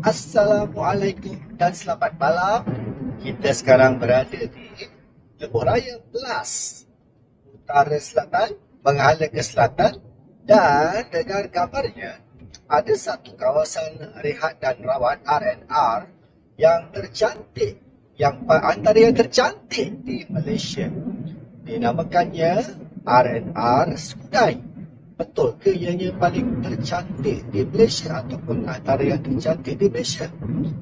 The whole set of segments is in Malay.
Assalamualaikum dan selamat malam. Kita sekarang berada di Lebuh Raya Plus. Utara Selatan menghala ke selatan dan dengar kabarnya ada satu kawasan rehat dan rawat R&R yang tercantik yang antara yang tercantik di Malaysia. Dinamakannya R&R Skudai. Betul ke ianya paling tercantik di Malaysia ataupun antara yang tercantik di Malaysia?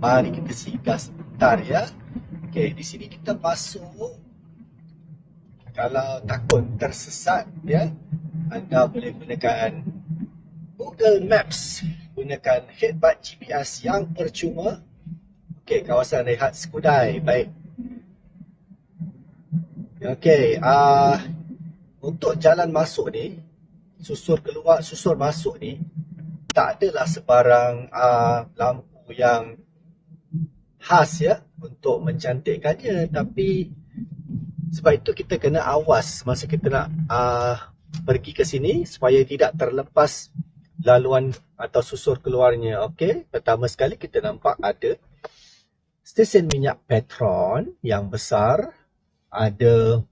Mari kita singgah sebentar ya. Okey, di sini kita masuk. Kalau takut tersesat ya, anda boleh gunakan Google Maps. Gunakan headband GPS yang percuma. Okey, kawasan rehat Skudai. Baik. Okey, uh, untuk jalan masuk ni, susur keluar, susur masuk ni, tak adalah sebarang uh, lampu yang khas ya untuk mencantikkannya. Tapi sebab itu kita kena awas masa kita nak uh, pergi ke sini supaya tidak terlepas laluan atau susur keluarnya. Okey, pertama sekali kita nampak ada stesen minyak Petron yang besar ada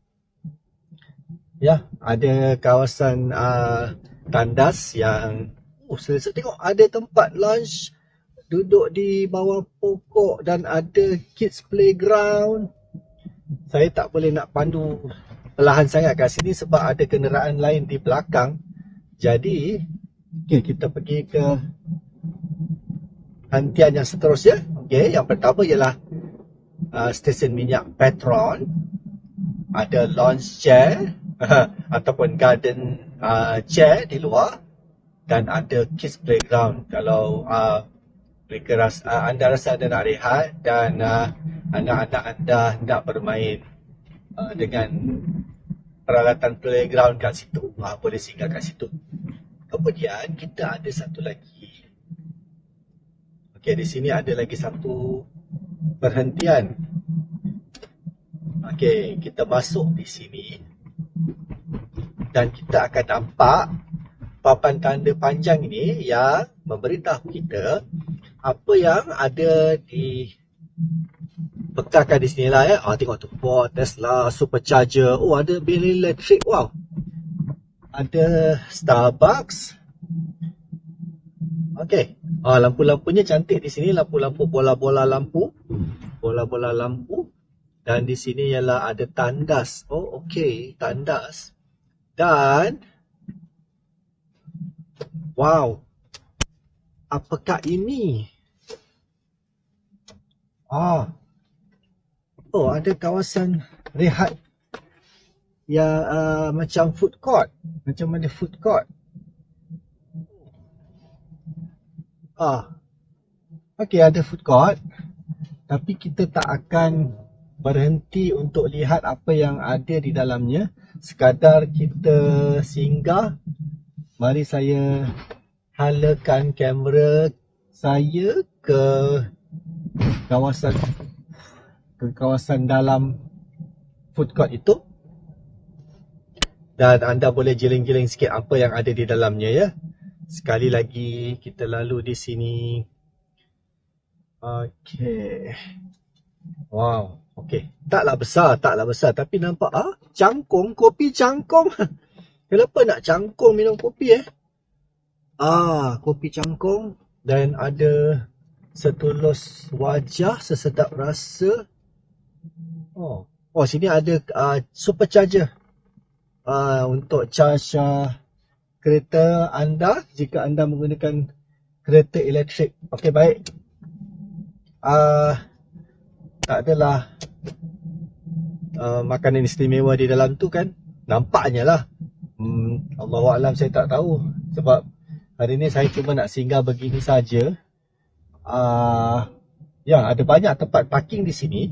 ya ada kawasan uh, tandas yang oh saya, tengok ada tempat lunch duduk di bawah pokok dan ada kids playground. Saya tak boleh nak pandu perlahan sangat kat sini sebab ada kenderaan lain di belakang. Jadi okay, kita pergi ke hantian yang seterusnya. Okay, yang pertama ialah uh, stesen minyak Petron. Ada lounge chair ataupun garden uh, chair di luar dan ada kids playground. Kalau uh, mereka rasa, uh, anda rasa anda nak rehat dan uh, anak-anak anda nak bermain uh, dengan peralatan playground kat situ uh, boleh singgah kat situ. Kemudian kita ada satu lagi. Okey, di sini ada lagi satu perhentian. Okey, kita masuk di sini dan kita akan nampak papan tanda panjang ini yang memberitahu kita apa yang ada di bekalkan di sini lah ya. Ah, tengok tu. Ford, Tesla, Supercharger. Oh, ada bil elektrik. Wow. Ada Starbucks. Okey. Ah, lampu-lampunya cantik di sini. Lampu-lampu bola-bola lampu. Bola-bola lampu. Dan di sini ialah ada tandas. Oh, okey, tandas. Dan wow. Apakah ini? Ah. Oh, ada kawasan rehat ya uh, macam food court. Macam ada food court. Ah. Okey, ada food court. Tapi kita tak akan berhenti untuk lihat apa yang ada di dalamnya. Sekadar kita singgah mari saya halakan kamera saya ke kawasan ke kawasan dalam food court itu. Dan anda boleh jeling-jeling sikit apa yang ada di dalamnya ya. Sekali lagi kita lalu di sini. Okey wow Okey, taklah besar, taklah besar tapi nampak ah cangkung, kopi cangkung. Kenapa nak cangkung minum kopi eh? Ah, kopi cangkung dan ada setulus wajah sesedap rasa. Oh, oh sini ada uh, supercharger. Uh, untuk charge uh, kereta anda jika anda menggunakan kereta elektrik. Okey, baik. Uh, tak adalah uh, makanan istimewa di dalam tu kan? Nampaknya lah. Hmm, Allah Alam saya tak tahu. Sebab hari ni saya cuma nak singgah begini saja. Uh, ya ada banyak tempat parking di sini.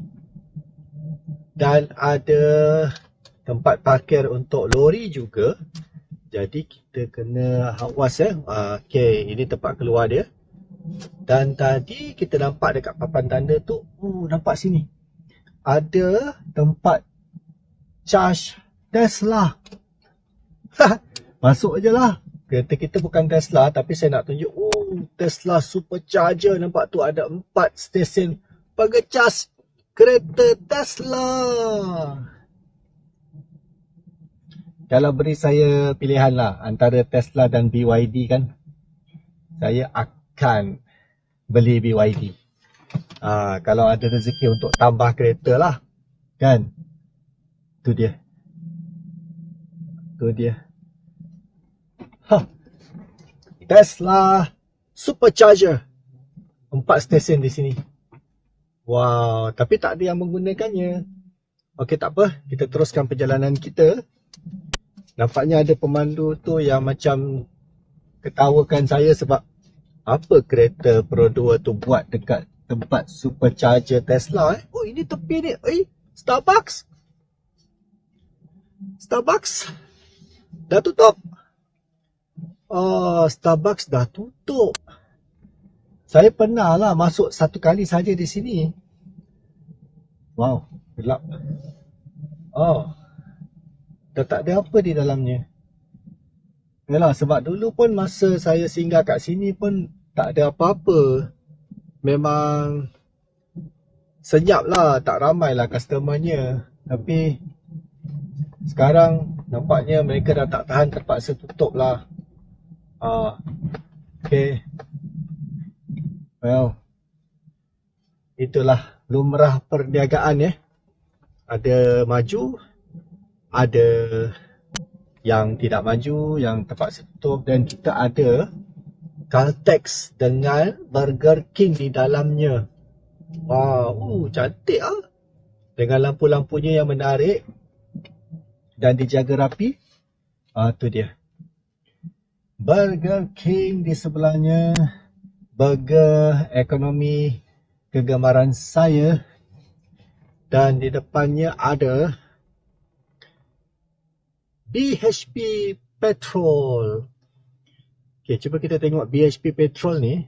Dan ada tempat parkir untuk lori juga. Jadi kita kena awas ya uh, okay, ini tempat keluar dia dan tadi kita nampak dekat papan tanda tu oh nampak sini ada tempat charge Tesla. Masuk je lah. Kereta kita bukan Tesla tapi saya nak tunjuk. Oh, Tesla Supercharger. Nampak tu ada empat stesen pengecas kereta Tesla. Kalau beri saya pilihan lah antara Tesla dan BYD kan. Saya akan beli BYD. Ha, kalau ada rezeki untuk tambah kereta lah. Kan? Tu dia. Tu dia. Ha. Tesla Supercharger. Empat stesen di sini. Wow, tapi tak ada yang menggunakannya. Okey, tak apa. Kita teruskan perjalanan kita. Nampaknya ada pemandu tu yang macam ketawakan saya sebab apa kereta Pro 2 tu buat dekat tempat supercharger Tesla eh. Oh, ini tepi ni. Eh, Starbucks. Starbucks. Dah tutup. Oh, Starbucks dah tutup. Saya pernah lah masuk satu kali saja di sini. Wow, gelap. Oh, dah tak ada apa di dalamnya. Yalah, sebab dulu pun masa saya singgah kat sini pun tak ada apa-apa. Memang senyap lah, tak ramai lah customernya. Tapi sekarang nampaknya mereka dah tak tahan terpaksa tutup lah. Ah, okay. Well, itulah lumrah perniagaan ya. Ada maju, ada yang tidak maju, yang terpaksa tutup dan kita ada Caltex dengan Burger King di dalamnya. Wow, uh, cantik ah. Dengan lampu-lampunya yang menarik dan dijaga rapi. Ah, tu dia. Burger King di sebelahnya burger ekonomi kegemaran saya dan di depannya ada BHP Petrol. Okay, cuba kita tengok BHP Petrol ni.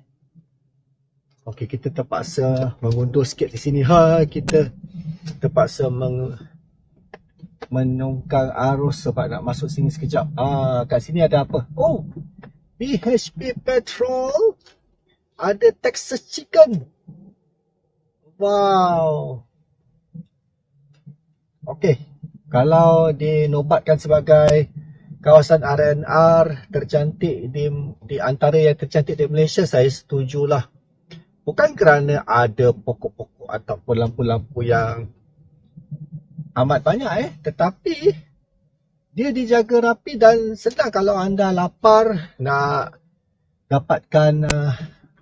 Okay, kita terpaksa mengundur sikit di sini. Ha, kita terpaksa meng menungkang arus sebab nak masuk sini sekejap. Ah, kat sini ada apa? Oh, BHP Petrol ada Texas Chicken. Wow. Okay, kalau dinobatkan sebagai kawasan RNR tercantik di di antara yang tercantik di Malaysia, saya setujulah. Bukan kerana ada pokok-pokok ataupun lampu-lampu yang amat banyak eh tetapi dia dijaga rapi dan senang kalau anda lapar nak dapatkan uh,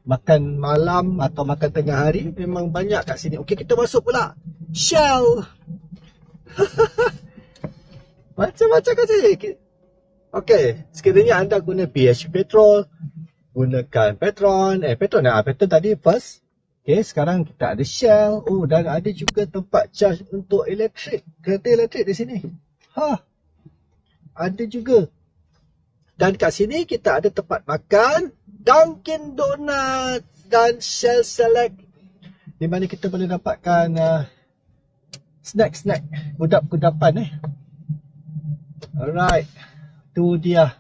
makan malam atau makan tengah hari memang banyak kat sini. Okey kita masuk pula. Shell. Macam-macam kat sini. Okey, sekiranya anda guna PH petrol, gunakan Petron, eh Petron ah Petron tadi first Okay, sekarang kita ada Shell. Oh, dan ada juga tempat charge untuk elektrik. Kereta elektrik di sini. Ha. Ada juga. Dan kat sini kita ada tempat makan. Dunkin Donut dan Shell Select. Di mana kita boleh dapatkan uh, snack-snack. Kudap-kudapan eh. Alright. Tu dia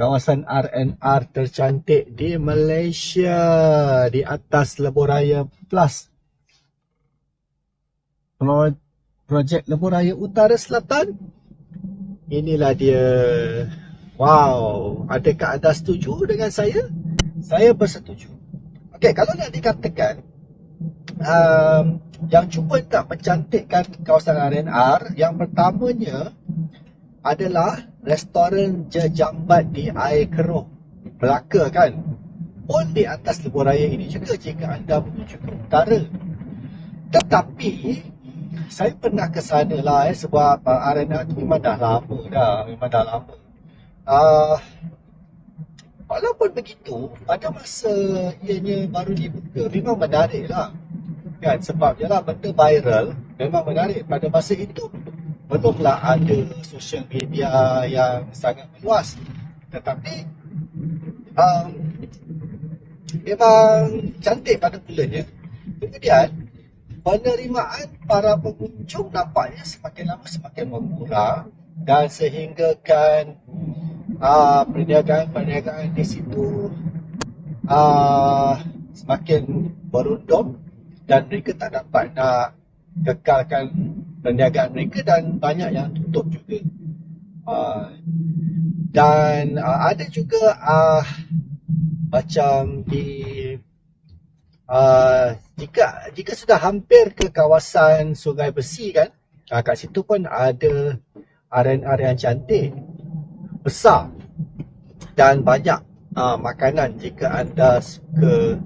kawasan RNR tercantik di Malaysia di atas Lebuh Plus. Projek Lebuh Utara Selatan. Inilah dia. Wow, adakah anda setuju dengan saya? Saya bersetuju. Okey, kalau nak dikatakan um, yang cuba tak mencantikkan kawasan RNR, yang pertamanya adalah restoran jejambat di air keruh. Melaka kan? Pun di atas lebuh raya ini. Juga jika anda menuju ke utara. Tetapi saya pernah ke sana lah eh, sebab uh, arena tu memang dah lama dah memang dah lama. Uh, walaupun begitu pada masa ianya baru dibuka memang menarik lah. Kan? Sebab lah benda viral memang menarik pada masa itu belumlah ada social media yang sangat meluas. Tetapi um, memang cantik pada bulannya kemudian penerimaan para pengunjung nampaknya semakin lama semakin berkurang dan sehingga kan uh, perniagaan-perniagaan di situ uh, semakin berundum dan mereka tak dapat nak kekalkan perniagaan mereka dan banyak yang tutup juga. Uh, dan uh, ada juga uh, macam di uh, jika jika sudah hampir ke kawasan Sungai Besi kan, uh, kat situ pun ada area-area yang cantik, besar dan banyak uh, makanan jika anda suka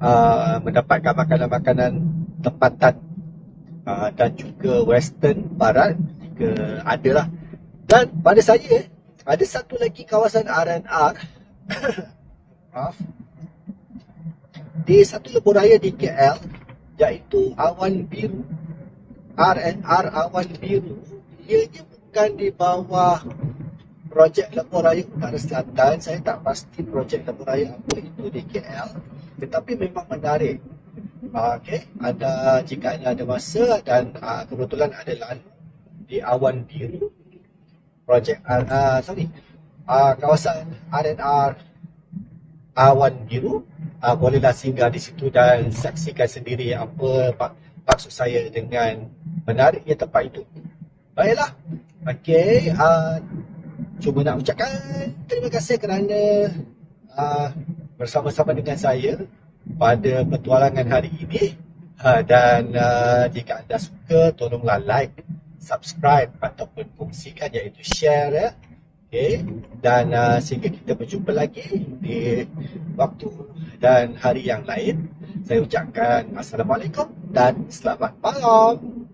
uh, mendapatkan makanan-makanan tempatan uh, dan juga western barat jika ada lah dan pada saya ada satu lagi kawasan R&R maaf. Di satu lebuh raya di KL iaitu Awan Biru. R&R Awan Biru ianya bukan di bawah projek lebuh raya utara selatan. Saya tak pasti projek lebuh raya apa itu di KL tetapi memang menarik. Uh, Okey, ada jika anda ada masa dan uh, kebetulan ada lalu di awan biru. Projek uh, sorry. Uh, kawasan R&R awan biru. Uh, bolehlah singgah di situ dan saksikan sendiri apa maksud saya dengan menariknya tempat itu. Baiklah. Okey, uh, cuma nak ucapkan terima kasih kerana uh, bersama-sama dengan saya pada petualangan hari ini. Uh, dan uh, jika anda suka tolonglah like subscribe ataupun kongsikan iaitu share ya. Okay. dan uh, sehingga kita berjumpa lagi di waktu dan hari yang lain. Saya ucapkan assalamualaikum dan selamat malam